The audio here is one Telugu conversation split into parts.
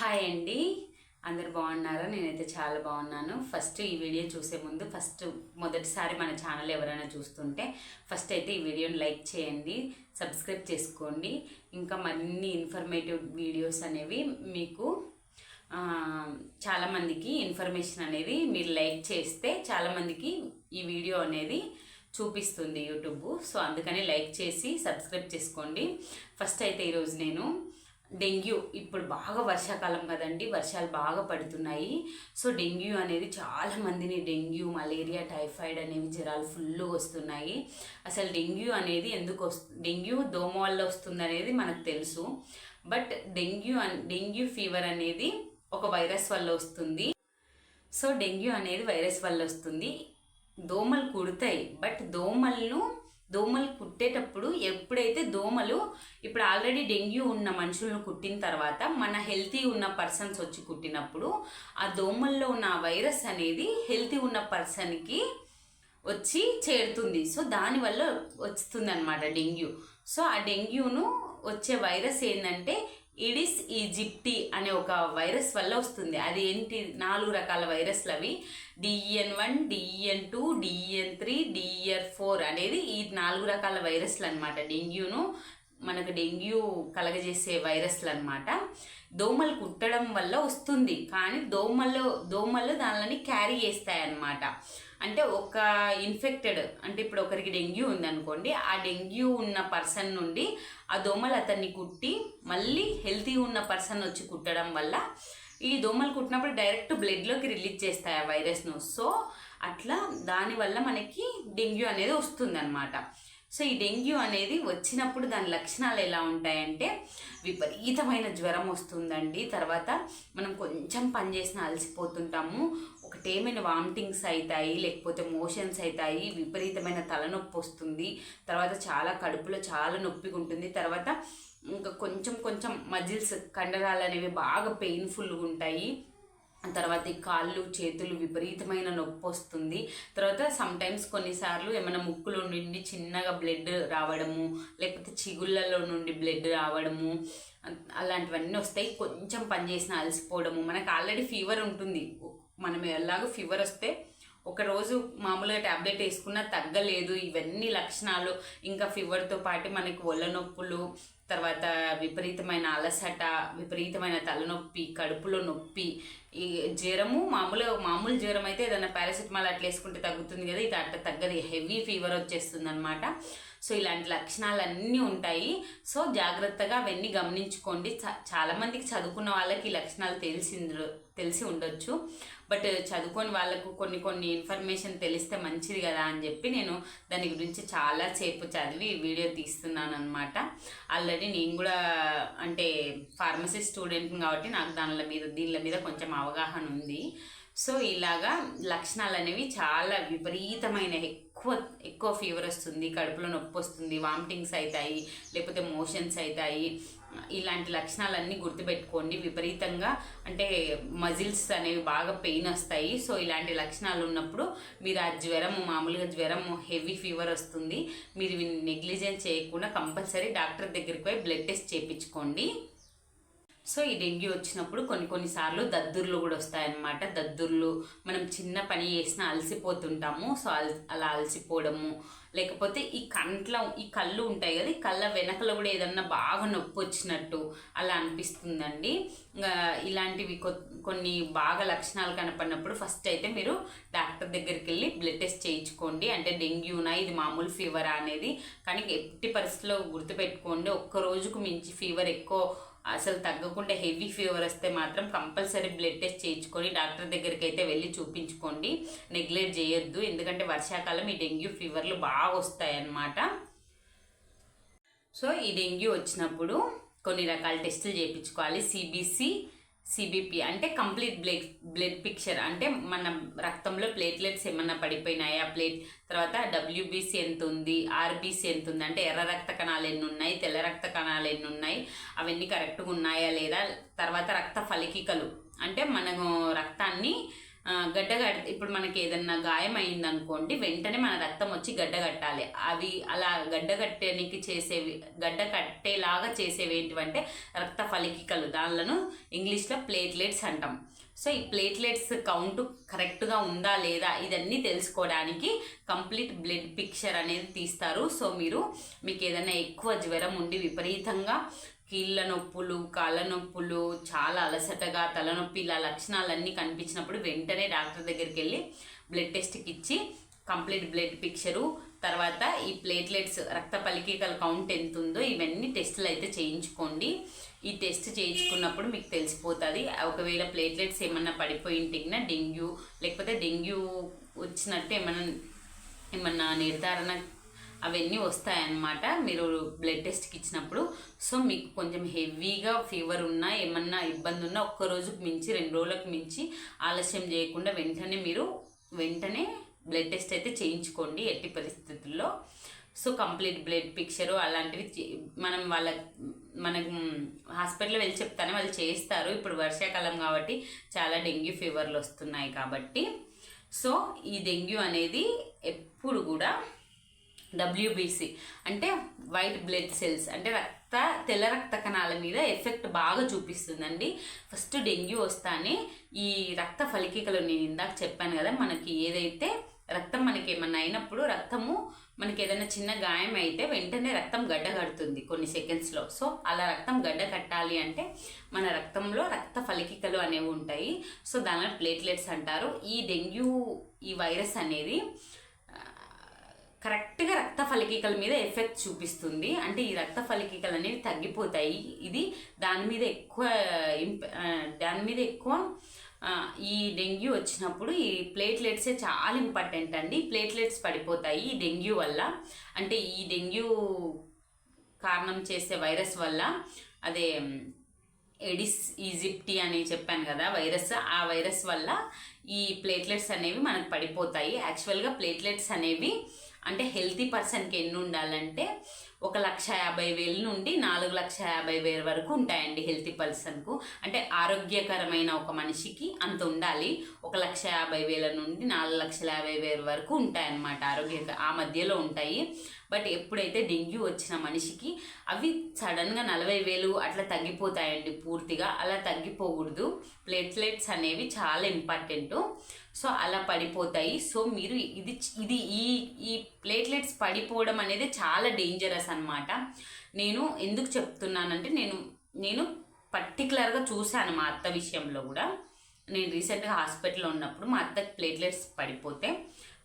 హాయ్ అండి. అందరు బాగున్నారా? నేనైతే చాలా బాగున్నాను. ఫస్ట్ ఈ వీడియో చూసే ముందు ఫస్ట్ మొదటిసారి మన ఛానల్ ఎవరైనా చూస్తుంటే ఫస్ట్ అయితే ఈ వీడియోని లైక్ చేయండి సబ్స్క్రైబ్ చేసుకోండి. ఇంకా మరిన్ని ఇన్ఫర్మేటివ్ వీడియోస్ అనేవి మీకు చాలామందికి ఇన్ఫర్మేషన్ అనేది మీరు లైక్ చేస్తే చాలామందికి ఈ వీడియో అనేది చూపిస్తుంది యూట్యూబ్. సో అందుకని లైక్ చేసి సబ్స్క్రైబ్ చేసుకోండి. ఫస్ట్ అయితే ఈరోజు నేను డెంగ్యూ. ఇప్పుడు బాగా వర్షాకాలం కదండి వర్షాలు బాగా పడుతున్నాయి. సో డెంగ్యూ అనేది చాలా మందిని డెంగ్యూ మలేరియా టైఫాయిడ్ అనేవి జ్వరాలు ఫుల్ వస్తున్నాయి. అసలు డెంగ్యూ అనేది ఎందుకు వస్తు డెంగ్యూ దోమ వల్ల వస్తుంది అనేది మనకు తెలుసు. బట్ డెంగ్యూ అన్ డెంగ్యూ ఫీవర్ అనేది ఒక వైరస్ వల్ల వస్తుంది. సో డెంగ్యూ అనేది వైరస్ వల్ల వస్తుంది. దోమలు కుడతాయి బట్ దోమలను దోమలు కుట్టేటప్పుడు ఎప్పుడైతే దోమలు ఇప్పుడు ఆల్రెడీ డెంగ్యూ ఉన్న మనుషులను కుట్టిన తర్వాత మన హెల్తీ ఉన్న పర్సన్స్ వచ్చి కుట్టినప్పుడు ఆ దోమల్లో ఉన్న వైరస్ అనేది హెల్తీ ఉన్న పర్సన్కి వచ్చి చేరుతుంది. సో దానివల్ల వస్తుంది అనమాట డెంగ్యూ. సో ఆ డెంగ్యూను వచ్చే వైరస్ ఏంటంటే ఇడిస్ ఈజిప్టి అనే ఒక వైరస్ వల్ల వస్తుంది. అది ఏంటి? నాలుగు రకాల వైరస్లు అవి. DEN one DEN two DEN three DEN four అనేది ఈ నాలుగు రకాల వైరస్లు అనమాట డెంగ్యూను మనకు డెంగ్యూ కలగజేసే వైరస్లు అనమాట దోమలు కుట్టడం వల్ల వస్తుంది. కానీ దోమలు దోమలు దానిని క్యారీ చేస్తాయి అన్నమాట అంటే ఒక ఇన్ఫెక్టెడ్ అంటే ఇప్పుడు ఒకరికి డెంగ్యూ ఉందనుకోండి ఆ డెంగ్యూ ఉన్న పర్సన్ నుండి ఆ దోమలు అతన్ని కుట్టి మళ్ళీ హెల్తీ ఉన్న పర్సన్ వచ్చి కుట్టడం వల్ల ఈ దోమలు కుట్టినప్పుడు డైరెక్ట్ బ్లడ్లోకి రిలీజ్ చేస్తాయి ఆ వైరస్ను. సో అట్లా దానివల్ల మనకి డెంగ్యూ అనేది వస్తుందన్నమాట. సో ఈ డెంగ్యూ అనేది వచ్చినప్పుడు దాని లక్షణాలు ఎలా ఉంటాయంటే విపరీతమైన జ్వరం వస్తుందండి. తర్వాత మనం కొంచెం పని చేసిన అలసిపోతుంటాము. ఒకటేమైనా వామిటింగ్స్ అవుతాయి లేకపోతే మోషన్స్ అవుతాయి విపరీతమైన తలనొప్పి వస్తుంది. తర్వాత చాలా కడుపులో చాలా నొప్పిగా ఉంటుంది. తర్వాత ఇంకా కొంచెం కొంచెం మజిల్స్ కండరాలు అనేవి బాగా పెయిన్ఫుల్గా ఉంటాయి. తర్వాత కాళ్ళు చేతులు విపరీతమైన నొప్పి వస్తుంది. తర్వాత సమ్టైమ్స్ కొన్నిసార్లు ఏమైనా ముక్కులో నుండి చిన్నగా బ్లడ్ రావడము లేకపోతే చిగుళ్ళలో నుండి బ్లడ్ రావడము అలాంటివన్నీ వస్తాయి. కొంచెం పని చేసిన అలసిపోవడము. మనకు ఆల్రెడీ ఫీవర్ ఉంటుంది. మనం ఎలాగో ఫీవర్ వస్తే ఒకరోజు మామూలుగా ట్యాబ్లెట్ వేసుకున్నా తగ్గలేదు. ఇవన్నీ లక్షణాలు. ఇంకా ఫీవర్తో పాటు మనకి ఒళ్ళ నొప్పులు తర్వాత విపరీతమైన అలసట విపరీతమైన తలనొప్పి కడుపులో నొప్పి ఈ జ్వరము మామూలుగా మామూలు జ్వరం అయితే ఏదైనా పారాసిటమాల్ అట్లా వేసుకుంటే తగ్గుతుంది కదా ఇది అట్లా తగ్గదు హెవీ ఫీవర్ వచ్చేస్తుంది అనమాట సో ఇలాంటి లక్షణాలు అన్నీ ఉంటాయి. సో జాగ్రత్తగా అవన్నీ గమనించుకోండి. చా- చాలా మందికి చదువుకున్న వాళ్ళకి ఈ లక్షణాలు తెలిసింది తెలిసి ఉండొచ్చు. బట్ చదువుకొని వాళ్ళకు కొన్ని కొన్ని ఇన్ఫర్మేషన్ తెలిస్తే మంచిది కదా అని చెప్పి నేను దాని గురించి చాలా సేపు చదివి వీడియో తీస్తున్నాను అనమాట ఆల్రెడీ నేను కూడా అంటే ఫార్మసీ స్టూడెంట్ కాబట్టి నాకు దానిల మీద దీనిల మీద కొంచెం అవగాహన ఉంది. సో ఇలాగా లక్షణాలు అనేవి చాలా విపరీతమైన ఎక్కువ ఎక్కువ ఫీవర్ వస్తుంది కడుపులో నొప్పి వస్తుంది వామిటింగ్స్ అవుతాయి లేకపోతే మోషన్స్ అవుతాయి ఇలాంటి లక్షణాలన్నీ గుర్తుపెట్టుకోండి. విపరీతంగా అంటే మజిల్స్ అనేవి బాగా పెయిన్ వస్తాయి. సో ఇలాంటి లక్షణాలు ఉన్నప్పుడు మీరు ఆ జ్వరము మామూలుగా జ్వరము హెవీ ఫీవర్ వస్తుంది. మీరు నెగ్లిజెన్స్ చేయకుండా కంపల్సరీ డాక్టర్ దగ్గరికి పోయి బ్లడ్ టెస్ట్ చేయించుకోండి సో ఈ డెంగ్యూ వచ్చినప్పుడు కొన్ని కొన్నిసార్లు దద్దుర్లు కూడా వస్తాయన్నమాట. దద్దుర్లు మనం చిన్న పని చేసినా అలసిపోతుంటాము. సో అల్ అలా అలసిపోవడము. లేకపోతే ఈ కంట్ల ఈ కళ్ళు ఉంటాయి కదా ఈ కళ్ళ వెనకలో కూడా ఏదన్నా బాగా నొప్పి వచ్చినట్టు అలా అనిపిస్తుందండి. ఇలాంటివి కొ- కొన్ని బాగా లక్షణాలు కనపడినప్పుడు ఫస్ట్ అయితే మీరు డాక్టర్ దగ్గరికి వెళ్ళి బ్లడ్ టెస్ట్ చేయించుకోండి. అంటే డెంగ్యూనా ఇది మామూలు ఫీవరా అనేది. కానీ ఎట్టి పరిస్థితిలో గుర్తుపెట్టుకోండి ఒక్క రోజుకు మించి ఫీవర్ ఎక్కువ అసలు తగ్గకుండా హెవీ ఫీవర్ వస్తే మాత్రం కంపల్సరీ బ్లడ్ టెస్ట్ చేయించుకొని డాక్టర్ దగ్గరికి అయితే వెళ్ళి చూపించుకోండి. నెగ్లెక్ట్ చేయొద్దు. ఎందుకంటే వర్షాకాలం ఈ డెంగ్యూ ఫీవర్లు బాగా వస్తాయి అన్నమాట సో ఈ డెంగ్యూ వచ్చినప్పుడు కొన్ని రకాల టెస్టులు చేయించుకోవాలి. సిబిసి సిబిపి అంటే కంప్లీట్ బ్లడ్ బ్లడ్ పిక్చర్ అంటే మన రక్తంలో ప్లేట్లెట్స్ ఏమన్నా పడిపోయినాయా? ప్లేట్ తర్వాత డబ్ల్యూబీసీ ఎంత ఉంది ఆర్బీసీ ఎంత ఉంది అంటే ఎర్ర రక్త కణాలు ఎన్ని ఉన్నాయి తెల్ల రక్త కణాలు ఎన్ని ఉన్నాయి అవన్నీ కరెక్ట్గా ఉన్నాయా లేదా? తర్వాత రక్త ఫలికికలు. అంటే మనము రక్తాన్ని గడ్డ కట్ ఇప్పుడు మనకి ఏదన్నా గాయం అయింది అనుకోండి వెంటనే మన రక్తం వచ్చి గడ్డ కట్టాలి. అవి అలా గడ్డ కట్టడానికి చేసేవి గడ్డ కట్టేలాగా చేసేవి ఏంటివంటే రక్త ఫలికికలు. దానిలను ఇంగ్లీష్లో ప్లేట్లెట్స్ అంటాం. సో ఈ ప్లేట్లెట్స్ కౌంట్ కరెక్ట్గా ఉందా లేదా ఇదన్నీ తెలుసుకోవడానికి కంప్లీట్ బ్లడ్ పిక్చర్ అనేది తీస్తారు. సో మీరు మీకు ఏదైనా ఎక్కువ జ్వరం ఉండి విపరీతంగా కీళ్ళ నొప్పులు కాళ్ళ నొప్పులు చాలా అలసటగా తలనొప్పి ఇలా లక్షణాలన్నీ కనిపించినప్పుడు వెంటనే డాక్టర్ దగ్గరికి వెళ్ళి బ్లడ్ టెస్ట్కి ఇచ్చి కంప్లీట్ బ్లడ్ పిక్చరు తర్వాత ఈ ప్లేట్లెట్స్ రక్త పలికీకల కౌంట్ ఎంత ఉందో ఇవన్నీ టెస్టులు అయితే చేయించుకోండి. ఈ టెస్ట్ చేయించుకున్నప్పుడు మీకు తెలిసిపోతుంది. ఒకవేళ ప్లేట్లెట్స్ ఏమన్నా పడిపోయి డెంగ్యూ లేకపోతే డెంగ్యూ వచ్చినట్టు ఏమన్నా ఏమన్నా నిర్ధారణ అవన్నీ వస్తాయన్నమాట. మీరు బ్లడ్ టెస్ట్కి ఇచ్చినప్పుడు. సో మీకు కొంచెం హెవీగా ఫీవర్ ఉన్నా ఏమన్నా ఇబ్బంది ఉన్నా ఒక్కరోజుకు మించి రెండు రోజులకు మించి ఆలస్యం చేయకుండా వెంటనే మీరు వెంటనే బ్లడ్ టెస్ట్ అయితే చేయించుకోండి ఎట్టి పరిస్థితుల్లో. సో కంప్లీట్ బ్లడ్ పిక్చరు అలాంటివి చే- మనం వాళ్ళ మనకు హాస్పిటల్లో వెళ్ళి చెప్తానే వాళ్ళు చేస్తారు. ఇప్పుడు వర్షాకాలం కాబట్టి చాలా డెంగ్యూ ఫీవర్లు వస్తున్నాయి కాబట్టి. సో ఈ డెంగ్యూ అనేది ఎప్పుడు కూడా డబ్ల్యూబీసీ అంటే వైట్ బ్లడ్ సెల్స్ అంటే రక్త తెల్ల రక్త కణాల మీద ఎఫెక్ట్ బాగా చూపిస్తుందండి. ఫస్ట్ డెంగ్యూ వస్తానే ఈ రక్త ఫలికికలు నేను ఇందాక చెప్పాను కదా మనకి ఏదైతే రక్తం మనకి ఏమన్నా అయినప్పుడు రక్తము మనకి ఏదైనా చిన్న గాయం అయితే వెంటనే రక్తం గడ్డ కడుతుంది కొన్ని సెకండ్స్లో సో అలా రక్తం గడ్డ కట్టాలి అంటే మన రక్తంలో రక్త ఫలికికలు అనేవి ఉంటాయి. సో దానిలో ప్లేట్లెట్స్ అంటారు. ఈ డెంగ్యూ ఈ వైరస్ అనేది కరెక్ట్గా రక్త ఫలికికల మీద ఎఫెక్ట్ చూపిస్తుంది. అంటే ఈ రక్త ఫలికికలు అనేవి తగ్గిపోతాయి. ఇది దాని మీద ఎక్కువ దాని మీద ఎక్కువ ఈ డెంగ్యూ వచ్చినప్పుడు ఈ ప్లేట్లెట్సే చాలా ఇంపార్టెంట్ అండి. ప్లేట్లెట్స్ పడిపోతాయి ఈ డెంగ్యూ వల్ల. అంటే ఈ డెంగ్యూ కారణం చేసే వైరస్ వల్ల అదే ఎడిస్ ఈజిప్టీ అని చెప్పాను కదా వైరస్. ఆ వైరస్ వల్ల ఈ ప్లేట్లెట్స్ అనేవి మనకు పడిపోతాయి. యాక్చువల్గా ప్లేట్లెట్స్ అనేవి అంటే హెల్తీ పర్సన్కి ఎన్ని ఉండాలంటే ఒక లక్ష యాభై వేల నుండి నాలుగు లక్ష యాభై వేల వరకు ఉంటాయండి హెల్తీ పర్సన్కు అంటే ఆరోగ్యకరమైన ఒక మనిషికి అంత ఉండాలి. ఒక లక్ష యాభై వేల నుండి నాలుగు లక్షల యాభై వేల వరకు ఉంటాయన్నమాట ఆరోగ్య ఆ మధ్యలో ఉంటాయి. బట్ ఎప్పుడైతే డెంగ్యూ వచ్చిన మనిషికి అవి సడన్గా నలభై వేలు అట్లా తగ్గిపోతాయండి పూర్తిగా. అలా తగ్గిపోకూడదు. ప్లేట్లెట్స్ అనేవి చాలా ఇంపార్టెంట్. సో అలా పడిపోతాయి. సో మీరు ఇది ఇది ఈ ఈ ప్లేట్లెట్స్ పడిపోవడం అనేది చాలా డేంజరస్ అన్నమాట. నేను ఎందుకు చెప్తున్నానంటే నేను నేను పర్టికులర్గా చూశాను మా అత్త విషయంలో కూడా. నేను రీసెంట్గా హాస్పిటల్లో ఉన్నప్పుడు మా అత్తకి ప్లేట్లెట్స్ పడిపోతే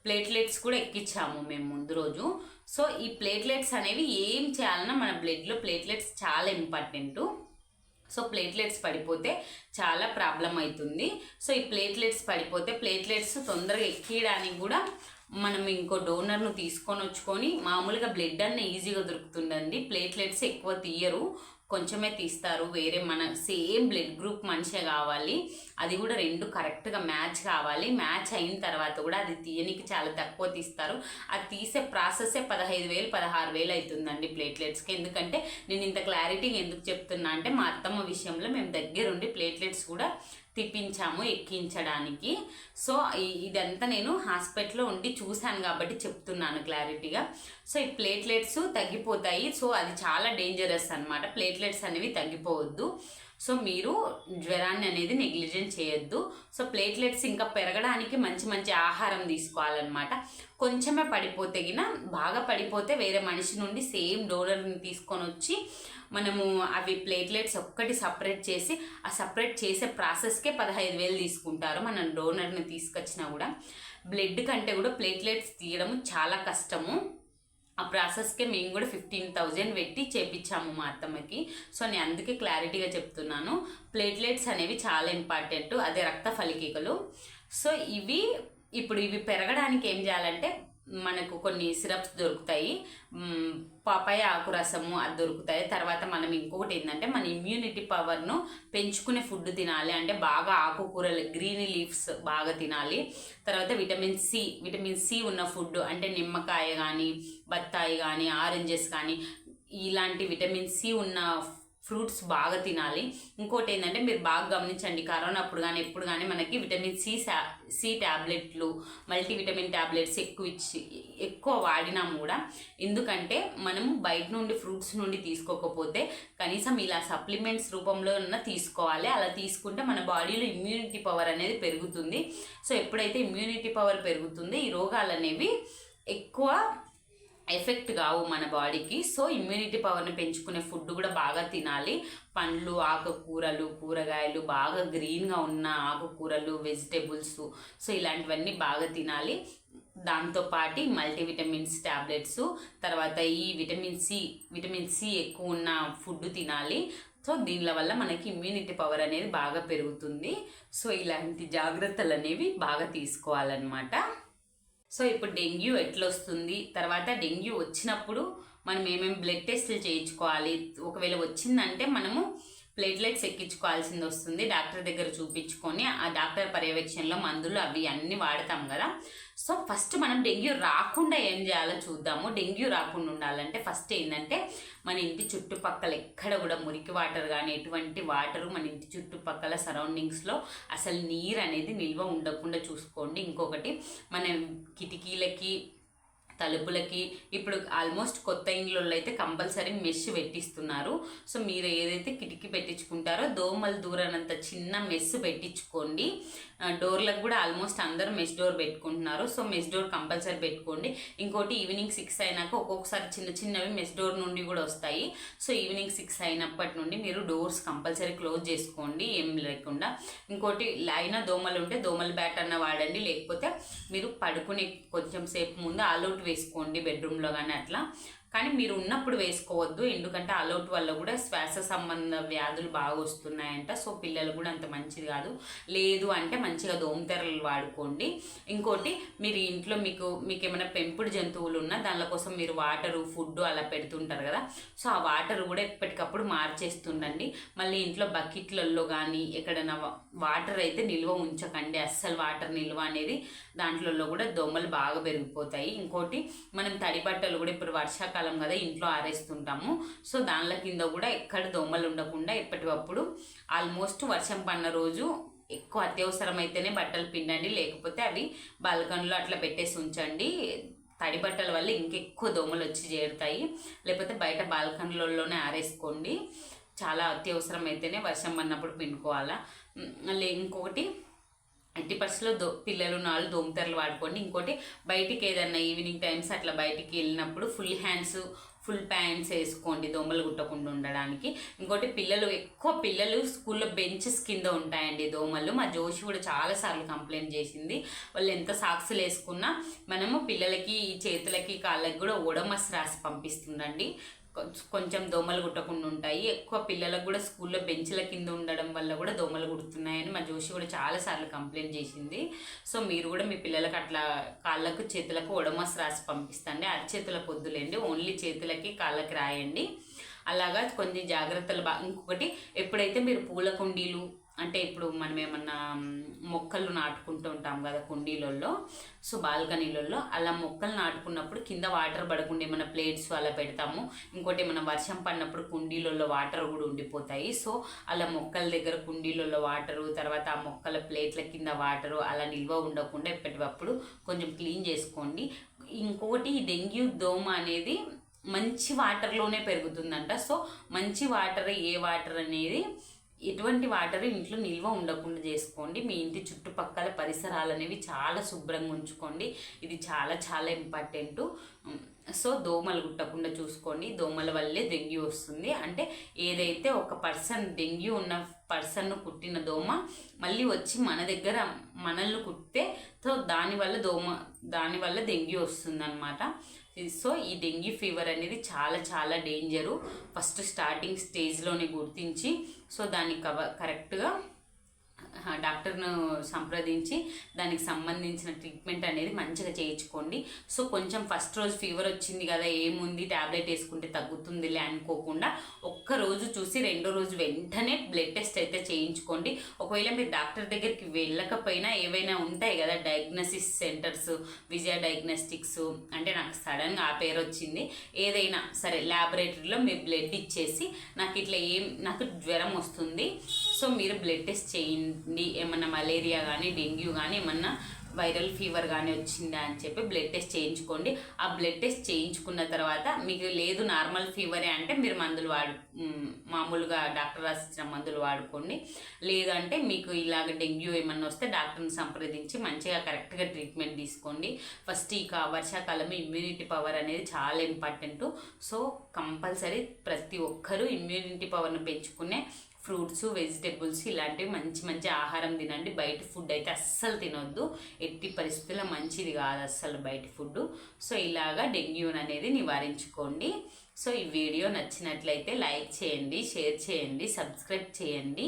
ప్లేట్లెట్స్ కూడా ఎక్కించాము మేము ముందు రోజు. సో ఈ ప్లేట్లెట్స్ అనేవి ఏం చేయాలన్నా మన బ్లడ్లో ప్లేట్లెట్స్ చాలా ఇంపార్టెంట్ సో ప్లేట్లెట్స్ పడిపోతే చాలా ప్రాబ్లం అవుతుంది. సో ఈ ప్లేట్లెట్స్ పడిపోతే ప్లేట్లెట్స్ తొందరగా ఎక్కియడానికి కూడా మనం ఇంకో డోనర్ను తీసుకొని వచ్చుకొని మామూలుగా బ్లడ్ అన్న ఈజీగా దొరుకుతుందండి. ప్లేట్లెట్స్ ఎక్కువ తీయరు. కొంచెమే తీస్తారు. వేరే మన సేమ్ బ్లడ్ గ్రూప్ మనిషే కావాలి. అది కూడా రెండు కరెక్ట్గా మ్యాచ్ కావాలి. మ్యాచ్ అయిన తర్వాత కూడా అది తీయనికి చాలా తక్కువ తీస్తారు. అది తీసే ప్రాసెసే పదహైదు వేలు పదహారు వేలు అవుతుందండి ప్లేట్లెట్స్కి. ఎందుకంటే నేను ఇంత క్లారిటీ ఎందుకు చెప్తున్నా అంటే మా అత్తమ్మ విషయంలో మేము దగ్గరుండి ప్లేట్లెట్స్ కూడా తిప్పించాము ఎక్కించడానికి. సో ఇదంతా నేను హాస్పిటల్లో ఉండి చూశాను కాబట్టి చెప్తున్నాను క్లారిటీగా. సో ఈ ప్లేట్లెట్స్ తగ్గిపోతాయి. సో అది చాలా డేంజరస్ అన్నమాట. ప్లేట్లెట్స్ అనేవి తగ్గిపోవద్దు. సో మీరు జ్వరాన్ని అనేది నెగ్లిజెంట్ చేయొద్దు. సో ప్లేట్లెట్స్ ఇంకా పెరగడానికి మంచి మంచి ఆహారం తీసుకోవాలన్నమాట. కొంచెమే పడిపోతే గిన బాగా పడిపోతే వేరే మనిషి నుండి సేమ్ డోనర్ని తీసుకొని వచ్చి మనము అవి ప్లేట్లెట్స్ ఒక్కటి సపరేట్ చేసి ఆ సపరేట్ చేసే ప్రాసెస్కే పదహైదు వేలు తీసుకుంటారు మనం డోనర్ని తీసుకొచ్చినా కూడా. బ్లడ్ కంటే కూడా ప్లేట్లెట్స్ తీయడం చాలా కష్టము. ఆ ప్రాసెస్కే మేము కూడా ఫిఫ్టీన్ థౌజండ్ పెట్టి చేపించాము మా అత్తమ్మకి. సో నేను అందుకే క్లారిటీగా చెప్తున్నాను. ప్లేట్లెట్స్ అనేవి చాలా ఇంపార్టెంట్. అదే రక్త ఫలికికలు. సో ఇవి ఇప్పుడు ఇవి పెరగడానికి ఏం చేయాలంటే మనకు కొన్ని సిరప్స్ దొరుకుతాయి. పాపాయ ఆకు రసము అది దొరుకుతాయి. తర్వాత మనం ఇంకొకటి ఏంటంటే మన ఇమ్యూనిటీ పవర్ను పెంచుకునే ఫుడ్ తినాలి. అంటే బాగా ఆకుకూరలు గ్రీన్ లీవ్స్ బాగా తినాలి. తర్వాత విటమిన్ సి విటమిన్ సి ఉన్న ఫుడ్ అంటే నిమ్మకాయ కానీ బత్తాయి కానీ ఆరెంజెస్ కానీ ఇలాంటి విటమిన్ సి ఉన్న ఫ్రూట్స్ బాగా తినాలి. ఇంకోటి ఏంటంటే మీరు బాగా గమనించండి. కరోనా అప్పుడు కానీ ఎప్పుడు కానీ మనకి విటమిన్ సి సి ట్యాబ్లెట్లు మల్టీవిటమిన్ ట్యాబ్లెట్స్ ఎక్కువ ఇచ్చి ఎక్కువ వాడినాం కూడా ఎందుకంటే మనం బయట నుండి ఫ్రూట్స్ నుండి తీసుకోకపోతే కనీసం ఇలా సప్లిమెంట్స్ రూపంలో ఉన్న తీసుకోవాలి. అలా తీసుకుంటే మన బాడీలో ఇమ్యూనిటీ పవర్ అనేది పెరుగుతుంది. సో ఎప్పుడైతే ఇమ్యూనిటీ పవర్ పెరుగుతుందో ఈ రోగాలు అనేవి ఎక్కువ ఎఫెక్ట్ కావు మన బాడీకి. సో ఇమ్యూనిటీ పవర్ని పెంచుకునే ఫుడ్ కూడా బాగా తినాలి. పండ్లు ఆకుకూరలు కూరగాయలు బాగా గ్రీన్గా ఉన్న ఆకుకూరలు వెజిటేబుల్స్ సో ఇలాంటివన్నీ బాగా తినాలి. దాంతోపాటి మల్టీవిటమిన్స్ ట్యాబ్లెట్స్ తర్వాత ఈ విటమిన్ సి విటమిన్ సి ఎక్కువ ఉన్న ఫుడ్ తినాలి. సో దీనిల వల్ల మనకి ఇమ్యూనిటీ పవర్ అనేది బాగా పెరుగుతుంది. సో ఇలాంటి జాగ్రత్తలు అనేవి బాగా తీసుకోవాలన్నమాట. సో ఇప్పుడు డెంగ్యూ ఎట్లా వస్తుంది తర్వాత డెంగ్యూ వచ్చినప్పుడు మనం ఏమేమి బ్లడ్ టెస్టులు చేయించుకోవాలి? ఒకవేళ వచ్చిందంటే మనము ప్లేట్లెట్స్ ఎక్కించుకోవాల్సింది వస్తుంది డాక్టర్ దగ్గర చూపించుకొని ఆ డాక్టర్ పర్యవేక్షణలో మందులు అవి అన్నీ వాడతాం కదా. సో ఫస్ట్ మనం డెంగ్యూ రాకుండా ఏం చేయాలో చూద్దాము. డెంగ్యూ రాకుండా ఉండాలంటే ఫస్ట్ ఏంటంటే మన ఇంటి చుట్టుపక్కల ఎక్కడ కూడా మురికి వాటర్ కానీ ఎటువంటి వాటరు మన ఇంటి చుట్టుపక్కల సరౌండింగ్స్లో అసలు నీరు అనేది నిల్వ ఉండకుండా చూసుకోండి. ఇంకొకటి మన కిటికీలకి తలుపులకి ఇప్పుడు ఆల్మోస్ట్ కొత్త ఇండ్లలో అయితే కంపల్సరీ మెష్ పెట్టిస్తున్నారు. సో మీరు ఏదైతే కిటికీ పెట్టించుకుంటారో దోమలు దూరనంత చిన్న మెస్ పెట్టించుకోండి. డోర్లకు కూడా ఆల్మోస్ట్ అందరూ మెస్ డోర్ పెట్టుకుంటున్నారు. సో మెస్ డోర్ కంపల్సరీ పెట్టుకోండి. ఇంకోటి ఈవినింగ్ సిక్స్ అయినాక ఒక్కొక్కసారి చిన్న చిన్నవి మెస్ డోర్ నుండి కూడా వస్తాయి. సో ఈవినింగ్ సిక్స్ అయినప్పటి నుండి మీరు డోర్స్ కంపల్సరీ క్లోజ్ చేసుకోండి. ఏం లేకుండా. ఇంకోటి అయినా దోమలు ఉంటే దోమల బ్యాట్ అన్న వాడండి. లేకపోతే మీరు పడుకునే కొంచెం సేపు ముందు ఆల్అౌట్ వేసుకోండి బెడ్రూమ్లో కానీ అట్లా. కానీ మీరు ఉన్నప్పుడు వేసుకోవద్దు. ఎందుకంటే అలౌట్ వల్ల కూడా శ్వాస సంబంధ వ్యాధులు బాగా వస్తున్నాయంట. సో పిల్లలు కూడా అంత మంచిది కాదు. లేదు అంటే మంచిగా దోమతెరలు వాడుకోండి. ఇంకోటి మీరు ఇంట్లో మీకు మీకు ఏమైనా పెంపుడు జంతువులు ఉన్నా దానిలో కోసం మీరు వాటరు ఫుడ్ అలా పెడుతుంటారు కదా. సో ఆ వాటర్ కూడా ఎప్పటికప్పుడు మార్చేస్తుండండి. మళ్ళీ ఇంట్లో బకెట్లలో కానీ ఎక్కడైనా వాటర్ అయితే నిల్వ ఉంచకండి. అస్సలు వాటర్ నిల్వ అనేది దాంట్లో కూడా దోమలు బాగా పెరిగిపోతాయి. ఇంకోటి మనం తడి బట్టలు కూడా ఇప్పుడు వర్షాకాలం కదా ఇంట్లో ఆరేస్తుంటాము. సో దానిల కింద కూడా ఎక్కడ దోమలు ఉండకుండా ఎప్పటికప్పుడు ఆల్మోస్ట్ వర్షం పడిన రోజు ఎక్కువ అత్యవసరం అయితేనే బట్టలు పిండండి. లేకపోతే అవి బాల్కనీలో అట్లా పెట్టేసి ఉంచండి. తడి బట్టల వల్ల ఇంకెక్కువ దోమలు వచ్చి చేరుతాయి. లేకపోతే బయట బాల్కనీలలోనే ఆరేసుకోండి. చాలా అత్యవసరం అయితేనే వర్షం పడినప్పుడు పిండుకోవాలా. ఇంకొకటి ఎట్టి పరిస్థితుల్లో దో పిల్లలు నాలుగు దోమతెరలు వాడుకోండి. ఇంకోటి బయటికి ఏదన్నా ఈవినింగ్ టైమ్స్ అట్లా బయటికి వెళ్ళినప్పుడు ఫుల్ హ్యాండ్స్ ఫుల్ ప్యాంట్స్ వేసుకోండి దోమలు కుట్టకుండా ఉండడానికి. ఇంకోటి పిల్లలు ఎక్కువ పిల్లలు స్కూల్లో బెంచెస్ కింద ఉంటాయండి దోమలు. మా జోషి కూడా చాలాసార్లు కంప్లైంట్ చేసింది. వాళ్ళు ఎంత సాక్సులు వేసుకున్నా మనము పిల్లలకి చేతులకి కాళ్ళకి కూడా ఓడమస్ రాసి పంపిస్తుందండి. కొంచెం దోమలు కుట్టకుండా ఉంటాయి. ఎక్కువ పిల్లలకు కూడా స్కూల్లో బెంచ్ల కింద ఉండడం వల్ల కూడా దోమలు కుడుతున్నాయని మా జోషి కూడా చాలాసార్లు కంప్లైంట్ చేసింది. సో మీరు కూడా మీ పిల్లలకు అట్లా కాళ్ళకు చేతులకు ఒడమస్ రాసి పంపిస్తండి. అరచేతుల పొద్దులేండి. ఓన్లీ చేతులకి కాళ్ళకి రాయండి. అలాగా కొన్ని జాగ్రత్తలు బా ఇంకొకటి ఎప్పుడైతే మీరు పూల కుండీలు అంటే ఇప్పుడు మనం ఏమన్నా మొక్కలు నాటుకుంటూ ఉంటాం కదా కుండీలలో సో బాల్కనీలలో అలా మొక్కలు నాటుకున్నప్పుడు కింద వాటర్ పడకుండా ఏమైనా ప్లేట్స్ అలా పెడతాము. ఇంకోటి ఏమైనా వర్షం పడినప్పుడు కుండీలలో వాటర్ కూడా ఉండిపోతాయి. సో అలా మొక్కల దగ్గర కుండీలలో వాటరు తర్వాత ఆ మొక్కల ప్లేట్ల కింద వాటరు అలా నిల్వ ఉండకుండా ఎప్పటికప్పుడు కొంచెం క్లీన్ చేసుకోండి. ఇంకోటి ఈ డెంగ్యూ దోమ అనేది మంచి వాటర్లోనే పెరుగుతుందంట. సో మంచి వాటర్ ఏ వాటర్ అనేది ఎటువంటి వాటర్ ఇంట్లో నిల్వ ఉండకుండా చేసుకోండి. మీ ఇంటి చుట్టుపక్కల పరిసరాలు అనేవి చాలా శుభ్రంగా ఉంచుకోండి. ఇది చాలా చాలా ఇంపార్టెంట్. సో దోమలు కుట్టకుండా చూసుకోండి. దోమల వల్లే డెంగ్యూ వస్తుంది. అంటే ఏదైతే ఒక పర్సన్ డెంగ్యూ ఉన్న పర్సన్ కుట్టిన దోమ మళ్ళీ వచ్చి మన దగ్గర మనల్ని కుట్టితే సో దానివల్ల దోమ దానివల్ల డెంగ్యూ వస్తుందన్నమాట. సో ఈ డెంగ్యూ ఫీవర్ అనేది చాలా చాలా డేంజరు. ఫస్ట్ స్టార్టింగ్ స్టేజ్లోనే గుర్తించి సో దాన్ని కవ కరెక్ట్గా డాక్టర్ను సంప్రదించి దానికి సంబంధించిన ట్రీట్మెంట్ అనేది మంచిగా చేయించుకోండి. సో కొంచెం ఫస్ట్ రోజు ఫీవర్ వచ్చింది కదా ఏముంది ట్యాబ్లెట్ వేసుకుంటే తగ్గుతుందిలే అనుకోకుండా ఒక్క రోజు చూసి రెండో రోజు వెంటనే బ్లడ్ టెస్ట్ అయితే చేయించుకోండి. ఒకవేళ మీరు డాక్టర్ దగ్గరికి వెళ్ళకపోయినా ఏవైనా ఉంటాయి కదా డయాగ్నోసిస్ సెంటర్స్ విజయ డయాగ్నోస్టిక్స్ అంటే నాకు సడన్గా ఆ పేరు వచ్చింది. ఏదైనా సరే ల్యాబొరేటరీలో మీరు బ్లడ్ ఇచ్చేసి నాకు ఇట్లా ఏం నాకు జ్వరం వస్తుంది. సో మీరు బ్లడ్ టెస్ట్ చేయండి ఏమన్నా మలేరియా కానీ డెంగ్యూ కానీ ఏమన్నా వైరల్ ఫీవర్ కానీ వచ్చిందా అని చెప్పి బ్లడ్ టెస్ట్ చేయించుకోండి. ఆ బ్లడ్ టెస్ట్ చేయించుకున్న తర్వాత మీకు లేదు నార్మల్ ఫీవరే అంటే మీరు మందులు వాడు మామూలుగా డాక్టర్ రాసిచ్చిన మందులు వాడుకోండి. లేదంటే మీకు ఇలాగ డెంగ్యూ ఏమన్నా వస్తే డాక్టర్ని సంప్రదించి మంచిగా కరెక్ట్గా ట్రీట్మెంట్ తీసుకోండి. ఫస్ట్ ఈ వర్షాకాలం ఇమ్యూనిటీ పవర్ అనేది చాలా ఇంపార్టెంట్. సో కంపల్సరీ ప్రతి ఒక్కరూ ఇమ్యూనిటీ పవర్ని పెంచుకునే ఫ్రూట్స్ వెజిటేబుల్స్ ఇలాంటివి మంచి మంచి ఆహారం తినండి. బయట ఫుడ్ అయితే అస్సలు తినొద్దు. ఎట్టి పరిస్థితుల్లో మంచిది కాదు అస్సలు బయట ఫుడ్ సో ఇలాగా డెంగ్యూని అనేది నివారించుకోండి. సో ఈ వీడియో నచ్చినట్లయితే లైక్ చేయండి షేర్ చేయండి సబ్స్క్రైబ్ చేయండి.